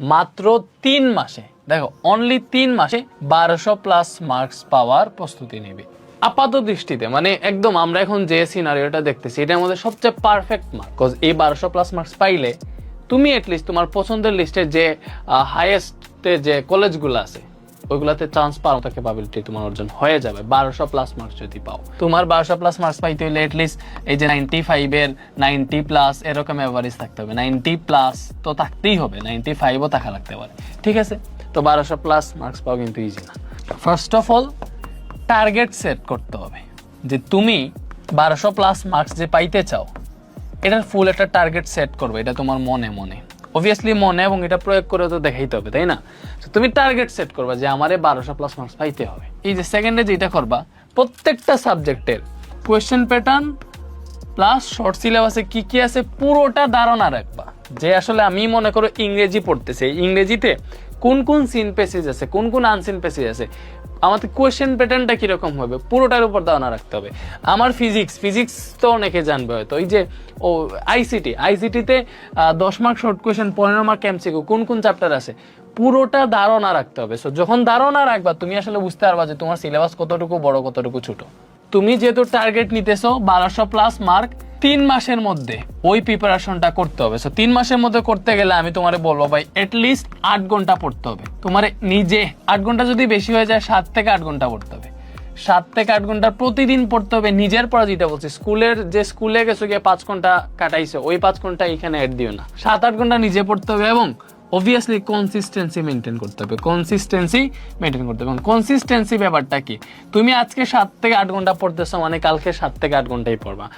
মাত্র তিন মাসে, দেখো অনলি তিন মাসে বারোশো প্লাস মার্কস পাওয়ার প্রস্তুতি নেবে। আপাত দৃষ্টিতে মানে একদম আমরা এখন যে সিনারিওটা দেখতেছি, এটা আমাদের সবচেয়ে পারফেক্ট মার্ক এই বারোশো প্লাস মার্কস পাইলে তুমি এটলিস্ট তোমার পছন্দের লিস্টে যে হাইয়েস্টে যে কলেজগুলো আছে ওইগুলাতে চান্স পাওয়ার মতো ক্যাপাবিলিটি তোমার অর্জন হয়ে যাবে। বারোশো প্লাস মার্কস যদি পাও। তোমার বারোশো প্লাস মার্কস পাইতে হলে এটলিস্ট এই যে নাইনটি ফাইভের নাইনটি প্লাস এরকম অ্যাভারেজ থাকতে হবে। নাইনটি প্লাস তো থাকতেই হবে নাইনটি ফাইভও থাকা লাগতে পারে। ঠিক আছে? তো বারোশো প্লাস মার্কস পাও কিন্তু ইজি না। First of all target set করতে হবে। যে তুমি বারোশো প্লাস মার্কস যে পাইতে চাও, এটার ফুল একটা টার্গেট সেট করবে, এটা তোমার মনে মনে। অবভিয়াসলি মনে এবং এটা প্রয়োগ করে তো দেখাইতে হবে, তাই না? তুমি টার্গেট সেট করবা যে আমারে বারোশো প্লাস মার্কস পাইতে হবে। এই যে সেকেন্ডে যেটা করবা, প্রত্যেকটা সাবজেক্টের কোয়েশ্চেন প্যাটার্ন প্লাস শর্ট সিলেবাসে কি কি আছে, পুরোটা ধারণা রাখবা। যে আসলে আমি মনে করো ইংরেজি পড়তেছি ইংরেজিতে কোন কোন সিন পেসেজ আছে, কোন কোন আনসিন পেসেজ আছে, আমাদের কোয়েশ্চেন প্যাটার্নটা কীরকম হবে, পুরোটার উপর ধারণা রাখতে হবে। আমার ফিজিক্স ফিজিক্স তো অনেকে জানবে হয়তো ওই যে, ও আইসিটি আইসিটিতে দশ মার্ক শর্ট কোয়েশ্চেন পনেরো মার্ক এমসিকিউ কোন কোন চ্যাপ্টার আছে, পুরোটা ধারণা রাখতে হবে। সো যখন ধারণা রাখবা, তুমি আসলে বুঝতে পারবা যে তোমার সিলেবাস কতটুকু বড়, কতটুকু ছোট। তুমি যেহেতু টার্গেট নিতেছো, বারোশো প্লাস মার্ক তিন মাসের মধ্যে ওই প্রিপারেশনটা করতে হবে। সো তিন মাসের মধ্যে করতে গেলে আমি তোমারে বলব, ভাই লিস্ট আট ঘণ্টা পড়তে হবে। তোমার নিজে আট ঘণ্টা যদি বেশি হয়ে যায়, সাত থেকে আট ঘণ্টা পড়তে হবে। সাত থেকে আট ঘণ্টা প্রতিদিন পড়তে হবে। নিজের পড়া যেটা বলছি, স্কুলের যে স্কুলে গেছো গিয়ে পাঁচ ঘণ্টা কাটাইছে, ওই পাঁচ ঘণ্টা এখানে অ্যাড দিও না। সাত আট ঘণ্টা নিজে পড়তে হবে এবং অবভিয়াসলি কনসিস্টেন্সি মেনটেন করতে হবে। কনসিস্টেন্সি মেনটেন করতে হবে। এবং কনসিস্টেন্সি ব্যাপারটা কি? তুমি আজকে সাত থেকে আট ঘণ্টা পড়তেছো মানে কালকে সাত থেকে আট ঘন্টাই পড়বা।